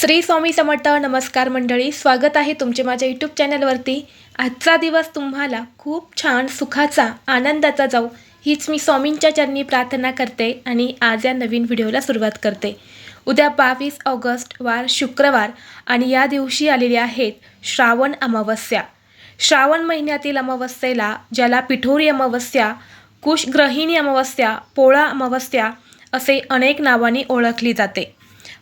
श्री स्वामी समर्थ नमस्कार मंडळी स्वागत आहे तुमचे माझ्या यूट्यूब चॅनलवरती आजचा दिवस तुम्हाला खूप छान सुखाचा आनंदाचा जाऊ हीच मी स्वामींच्या चरणी प्रार्थना करते आणि आज या नवीन व्हिडिओला सुरुवात करते. उद्या बावीस ऑगस्ट वार शुक्रवार आणि या दिवशी आलेले आहेत श्रावण अमावस्या. श्रावण महिन्यातील अमावस्येला ज्याला पिठोरी अमावस्या कुशग्रहिणी अमावस्या पोळा अमावस्या असे अनेक नावांनी ओळखली जाते.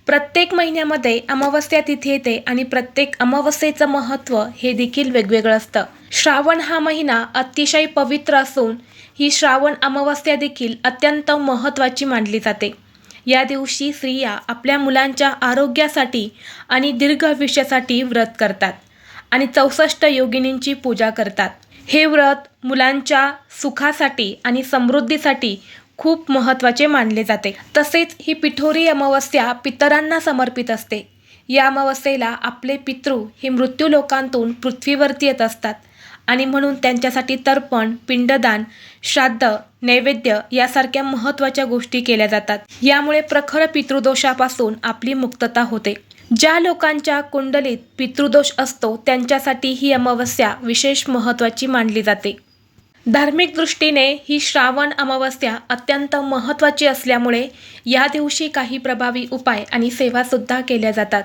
प्रत्येक महिन्यामध्ये अमावस्या तिथी येते आणि प्रत्येक अमावस्येचं महत्त्व हे देखील वेगवेगळं असतं. श्रावण हा महिना अतिशय पवित्र असून ही श्रावण अमावस्या देखील अत्यंत महत्त्वाची मानली जाते. या दिवशी स्त्रिया आपल्या मुलांच्या आरोग्यासाठी आणि दीर्घ आयुष्यासाठी व्रत करतात आणि चौसष्ट योगिनींची पूजा करतात. हे व्रत मुलांच्या सुखासाठी आणि समृद्धीसाठी खूप महत्त्वाचे मानले जाते. तसेच ही पिठोरी अमावस्या पितरांना समर्पित असते. या अमावस्येला आपले पितृ हे मृत्यू लोकांतून पृथ्वीवरती येत असतात आणि म्हणून त्यांच्यासाठी तर्पण पिंडदान श्राद्ध नैवेद्य यासारख्या महत्त्वाच्या गोष्टी केल्या जातात. यामुळे प्रखर पितृदोषापासून आपली मुक्तता होते. ज्या लोकांच्या कुंडलीत पितृदोष असतो त्यांच्यासाठी ही अमावस्या विशेष महत्त्वाची मानली जाते. धार्मिक दृष्टीने ही श्रावण अमावस्या अत्यंत महत्त्वाची असल्यामुळे या दिवशी काही प्रभावी उपाय आणि सेवासुद्धा केल्या जातात.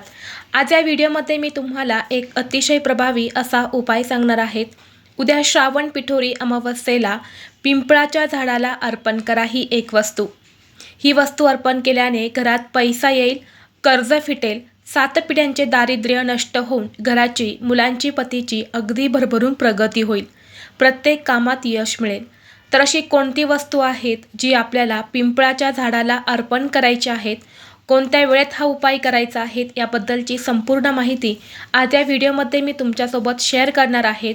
आज या व्हिडिओमध्ये मी तुम्हाला एक अतिशय प्रभावी असा उपाय सांगणार आहेत उद्या श्रावण पिठोरी अमावस्येला पिंपळाच्या झाडाला अर्पण करा ही एक वस्तू. ही वस्तू अर्पण केल्याने घरात पैसा येईल कर्ज फिटेल सात पिढ्यांचे दारिद्र्य नष्ट होऊन घराची मुलांची पतीची अगदी भरभरून प्रगती होईल. प्रत्येक कामात यश मिळेल. तर अशी कोणती वस्तू आहेत जी आपल्याला पिंपळाच्या झाडाला अर्पण करायची आहेत? कोणत्या वेळेत हा उपाय करायचा आहे? याबद्दलची संपूर्ण माहिती आज या व्हिडिओमध्ये मी तुमच्यासोबत शेअर करणार आहेत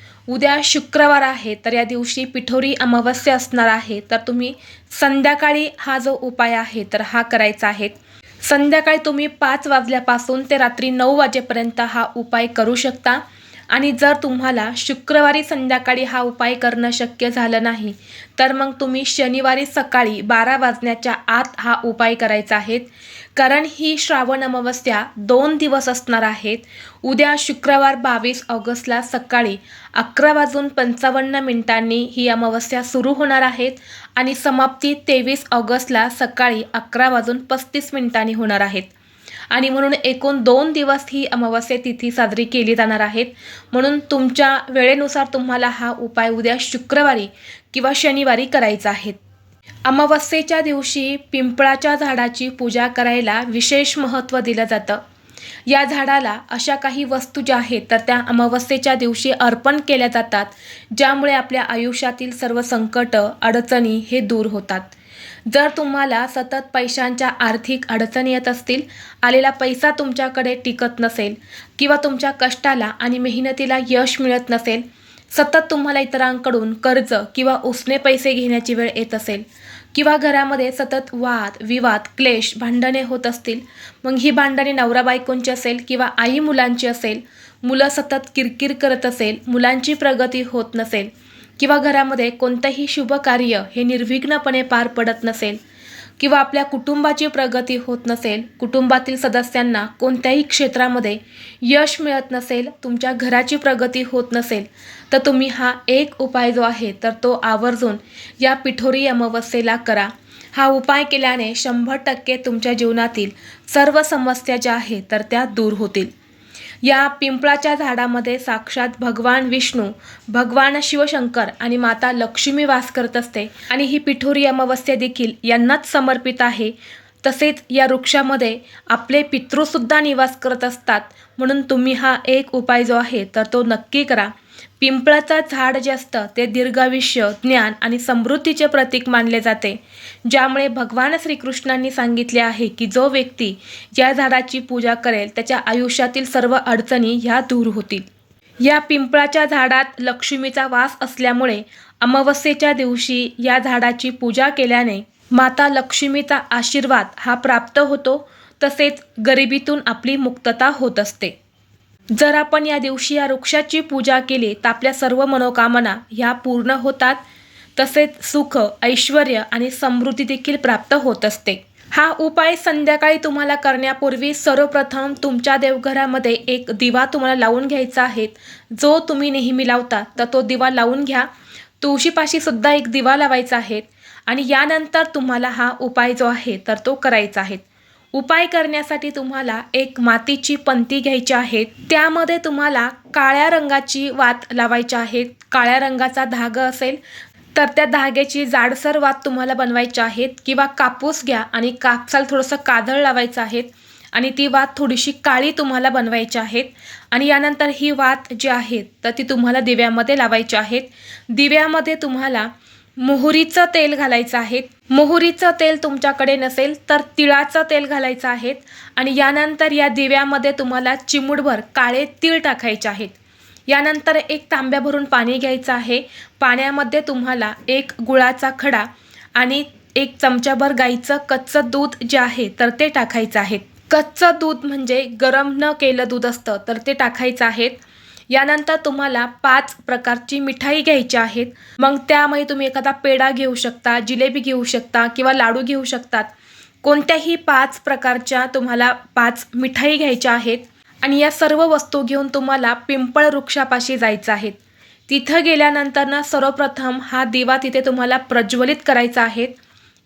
उद्या शुक्रवार आहे तर या दिवशी पिठोरी अमावस्या असणार आहे. तर तुम्ही संध्याकाळी हा जो उपाय आहे तर हा करायचा आहे. संध्याकाळी तुम्ही पाच वाजल्यापासून ते रात्री नऊ वाजेपर्यंत हा उपाय करू शकता. आणि जर तुम्हाला शुक्रवारी संध्याकाळी हा उपाय करणं शक्य झालं नाही तर मग तुम्ही शनिवारी सकाळी बारा वाजण्याच्या आत हा उपाय करायचा आहे. कारण ही श्रावण अमावस्या दोन दिवस असणार आहेत. उद्या शुक्रवार बावीस ऑगस्टला सकाळी अकरा वाजून पंचावन्न मिनिटांनी ही अमावस्या सुरू होणार आहेत आणि समाप्ती तेवीस ऑगस्टला सकाळी अकरा वाजून पस्तीस मिनिटांनी होणार आहेत. आणि म्हणून एकूण दोन दिवस ही अमावस्या तिथी साजरी केली जाणार आहेत. म्हणून तुमच्या वेळेनुसार तुम्हाला हा उपाय उद्या शुक्रवारी किंवा शनिवारी करायचा आहे. अमावस्येच्या दिवशी पिंपळाच्या झाडाची पूजा करायला विशेष महत्त्व दिलं जातं. या झाडाला अशा काही वस्तू ज्या आहेत तर त्या अमावस्येच्या दिवशी अर्पण केल्या जातात ज्यामुळे आपल्या आयुष्यातील सर्व संकट अडचणी हे दूर होतात. जर तुम्हाला सतत पैशांच्या आर्थिक अडचणी येत असतील आलेला पैसा तुमच्याकडे टिकत नसेल किंवा तुमच्या कष्टाला आणि मेहनतीला यश मिळत नसेल सतत तुम्हाला इतरांकडून कर्ज किंवा उसने पैसे घेण्याची वेळ येत असेल किंवा घरामध्ये सतत वाद विवाद क्लेश भांडणे होत असतील मग ही भांडणे नवरा बायकोंची असेल किंवा आई मुलांची असेल मुलं सतत किरकिर करत असेल मुलांची प्रगती होत नसेल किंवा घरामध्ये कोणतंही शुभ कार्य हे निर्विघ्नपणे पार पडत नसेल किंवा आपल्या कुटुंबाची प्रगती होत नसेल कुटुंबातील सदस्यांना कोणत्याही क्षेत्रामध्ये यश मिळत नसेल तुमच्या घराची प्रगती होत नसेल तर तुम्ही हा एक उपाय जो आहे तर तो आवर्जून या पिठोरी अमावस्येला करा. हा उपाय केल्याने शंभर टक्के तुमच्या जीवनातील सर्व समस्या ज्या आहेत तर त्या दूर होतील. या पिंपळाच्या झाडामध्ये साक्षात भगवान विष्णू भगवान शिवशंकर आणि माता लक्ष्मी वास करत असते. आणि ही पिठोरी अमावस्या देखील यांनाच समर्पित आहे. तसेच या वृक्षामध्ये आपले पितृसुद्धा निवास करत असतात. म्हणून तुम्ही हा एक उपाय जो आहे तर तो नक्की करा. पिंपळाचं झाड जे असतं ते दीर्घायुष्य ज्ञान आणि समृद्धीचे प्रतीक मानले जाते. ज्यामुळे भगवान श्रीकृष्णांनी सांगितले आहे की जो व्यक्ती या झाडाची पूजा करेल त्याच्या आयुष्यातील सर्व अडचणी ह्या दूर होतील. या पिंपळाच्या झाडात लक्ष्मीचा वास असल्यामुळे अमावस्येच्या दिवशी या झाडाची पूजा केल्याने माता लक्ष्मीचा आशीर्वाद हा प्राप्त होतो तसेच गरिबीतून आपली मुक्तता होत असते. जर आपण या दिवशी या वृक्षाची पूजा केली तर आपल्या सर्व मनोकामना ह्या पूर्ण होतात. तसेच सुख ऐश्वर आणि समृद्धी देखील प्राप्त होत असते. हा उपाय संध्याकाळी तुम्हाला करण्यापूर्वी सर्वप्रथम तुमच्या देवघरामध्ये एक दिवा तुम्हाला लावून घ्यायचा आहे. जो तुम्ही नेहमी लावता तर तो दिवा लावून घ्या. तुळशीपाशी सुद्धा एक दिवा लावायचा आहे. आणि यानंतर तुम्हाला हा उपाय जो आहे तर तो करायचा आहे. उपाय करण्यासाठी तुम्हाला एक मातीची पंती घ्यायची आहे. त्यामध्ये तुम्हाला काळ्या रंगाची वात लावायची आहे. काळ्या रंगाचा धागा असेल तर त्या धाग्याची जाडसर वात तुम्हाला बनवायची आहेत किंवा कापूस घ्या आणि कापसाला थोडंसं कादळ लावायचं आहे आणि ती वात थोडीशी काळी तुम्हाला बनवायची आहेत आणि यानंतर ही वात जी आहे तर ती तुम्हाला दिव्यामध्ये लावायची आहेत दिव्यामध्ये तुम्हाला मोहरीचं तेल घालायचं आहे. मोहरीचं तेल तुमच्याकडे नसेल तर तिळाचं तेल घालायचं आहे आणि यानंतर या दिव्यामध्ये तुम्हाला चिमूटभर काळे तीळ टाकायचे आहेत. यानंतर एक तांब्या भरून पाणी घ्यायचं आहे. पाण्यामध्ये तुम्हाला एक गुळाचा खडा आणि एक चमचाभर गाईचं कच्चं दूध जे आहे तर ते टाकायचं आहे. कच्चं दूध म्हणजे गरम न केलं दूध असतं तर ते टाकायचं आहे. यानंतर तुम्हाला पाच प्रकारची मिठाई घ्यायची आहेत. मग त्यामध्ये तुम्ही एखादा पेढा घेऊ शकता जिलेबी घेऊ शकता किंवा लाडू घेऊ शकतात. कोणत्याही पाच प्रकारच्या तुम्हाला पाच मिठाई घ्यायच्या आहेत. आणि या सर्व वस्तू घेऊन तुम्हाला पिंपळ वृक्षापाशी जायचं आहे. तिथं गेल्यानंतर ना सर्वप्रथम हा दिवा तिथे तुम्हाला प्रज्वलित करायचा आहे.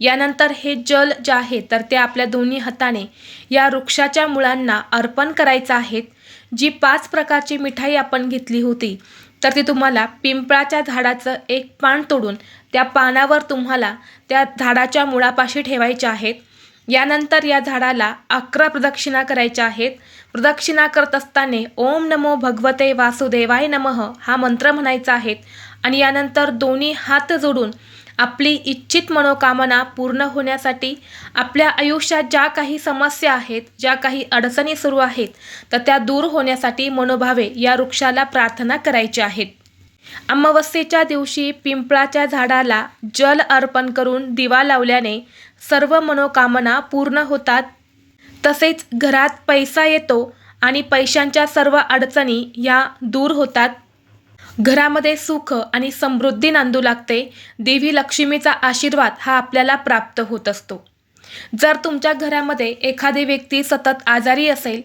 यानंतर हे जल जे आहे तर ते आपल्या दोन्ही हाताने या वृक्षाच्या मुळांना अर्पण करायचं आहेत जी पाच प्रकारची मिठाई आपण घेतली होती तर ती तुम्हाला पिंपळाच्या झाडाचं एक पान तोडून त्या पानावर तुम्हाला त्या झाडाच्या मुळापाशी ठेवायच्या आहेत. यानंतर या झाडाला अकरा प्रदक्षिणा करायच्या आहेत. प्रदक्षिणा करत असताना ओम नमो भगवते वासुदेवाय नमः हा मंत्र म्हणायचा आहे. आणि यानंतर दोन्ही हात जोडून आपली इच्छित मनोकामना पूर्ण होण्यासाठी आपल्या आयुष्यात ज्या काही समस्या आहेत ज्या काही अडचणी सुरू आहेत तर त्या दूर होण्यासाठी मनोभावे या वृक्षाला प्रार्थना करायची आहेत. अमावस्येच्या दिवशी पिंपळाच्या झाडाला जल अर्पण करून दिवा लावल्याने सर्व मनोकामना पूर्ण होतात. तसेच घरात पैसा येतो आणि पैशांच्या सर्व अडचणी या दूर होतात. घरामध्ये सुख आणि समृद्धी नांदू लागते देवी लक्ष्मीचा आशीर्वाद हा आपल्याला प्राप्त होत असतो. जर तुमच्या घरामध्ये एखादी व्यक्ती सतत आजारी असेल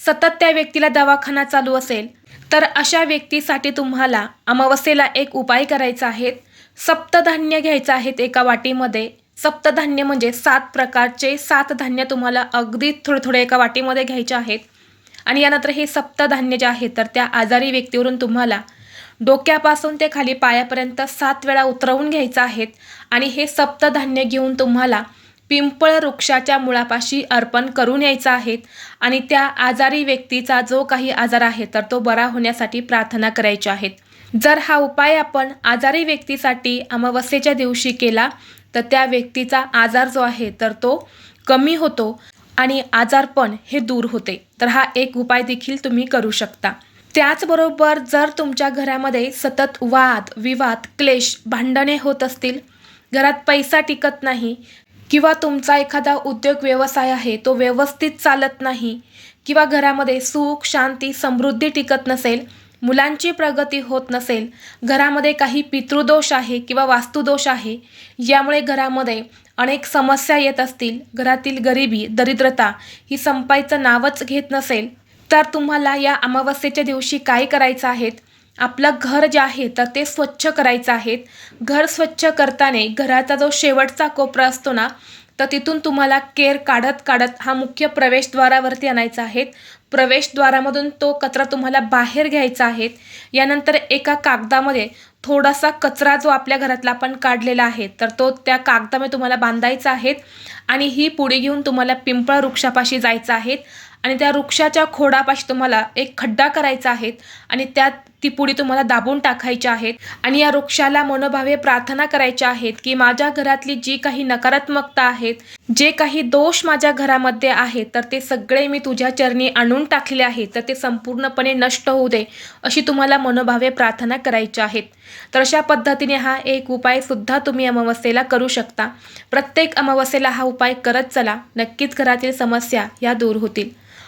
सतत त्या व्यक्तीला दवाखाना चालू असेल तर अशा व्यक्तीसाठी तुम्हाला अमावस्येला एक उपाय करायचा आहे. सप्तधान्य घ्यायचं आहेत एका वाटीमध्ये. सप्तधान्य म्हणजे सात प्रकारचे सात धान्य तुम्हाला अगदी थोडे थोडे एका वाटीमध्ये घ्यायचे आहेत. आणि यानंतर हे सप्तधान्य जे आहे तर त्या आजारी व्यक्तीवरून तुम्हाला डोक्यापासून ते खाली पायापर्यंत सात वेळा उतरवून घ्यायचं आहेत आणि हे सप्तधान्य घेऊन तुम्हाला पिंपळ वृक्षाच्या मुळापाशी अर्पण करून यायचं आहेत. आणि त्या आजारी व्यक्तीचा जो काही आजार आहे तर तो बरा होण्यासाठी प्रार्थना करायची आहेत. जर हा उपाय आपण आजारी व्यक्तीसाठी अमावस्येच्या दिवशी केला तर त्या व्यक्तीचा आजार जो आहे तर तो कमी होतो आणि आजारपण हे दूर होते. तर हा एक उपाय देखील तुम्ही करू शकता. त्याचबरोबर जर तुमच्या घरामध्ये सतत वाद विवाद क्लेश भांडणे होत असतील घरात पैसा टिकत नाही किंवा तुमचा एखादा उद्योग व्यवसाय आहे तो व्यवस्थित चालत नाही किंवा घरामध्ये सुख शांती समृद्धी टिकत नसेल मुलांची प्रगती होत नसेल घरामध्ये काही पितृदोष आहे किंवा वास्तुदोष आहे यामुळे घरामध्ये अनेक समस्या येत असतील घरातील गरिबी दरिद्रता ही संपायचं नावच घेत नसेल तर तुम्हाला या अमावस्येच्या दिवशी काय करायचं आहे? आपलं घर जे आहे तर ते स्वच्छ करायचं आहे. घर स्वच्छ करताना घराचा जो शेवटचा कोपरा असतो ना तर तिथून तुम्हाला केर काढत काढत हा मुख्य प्रवेशद्वारावरती आणायचा आहे. प्रवेशद्वारामधून तो कचरा तुम्हाला बाहेर घ्यायचा आहे. यानंतर एका कागदामध्ये थोडासा कचरा जो आपल्या घरातला आपण काढलेला आहे तर तो त्या कागदामध्ये तुम्हाला बांधायचा आहे. आणि ही पुढे घेऊन तुम्हाला पिंपळ वृक्षापाशी जायचं आहे. आणि त्या वृक्षाच्या खोडापाशी तुम्हाला एक खड्डा करायचा आहे आणि त्यात ती पुडी तुम्हाला दाबून टाकायच्या आहेत आणि या वृक्षाला मनोभावे प्रार्थना करायच्या आहेत की माझ्या घरातली जी काही नकारात्मकता आहेत जे काही दोष माझ्या घरामध्ये आहेत तर ते सगळे मी तुझ्या चरणी आणून टाकले आहेत तर ते संपूर्णपणे नष्ट होऊ दे अशी तुम्हाला मनोभावे प्रार्थना करायच्या आहेत तर अशा पद्धतीने हा एक उपाय सुद्धा तुम्ही अमावस्येला करू शकता. प्रत्येक अमावस्येला हा उपाय करत चला. नक्कीच घरातील समस्या या दूर होतील.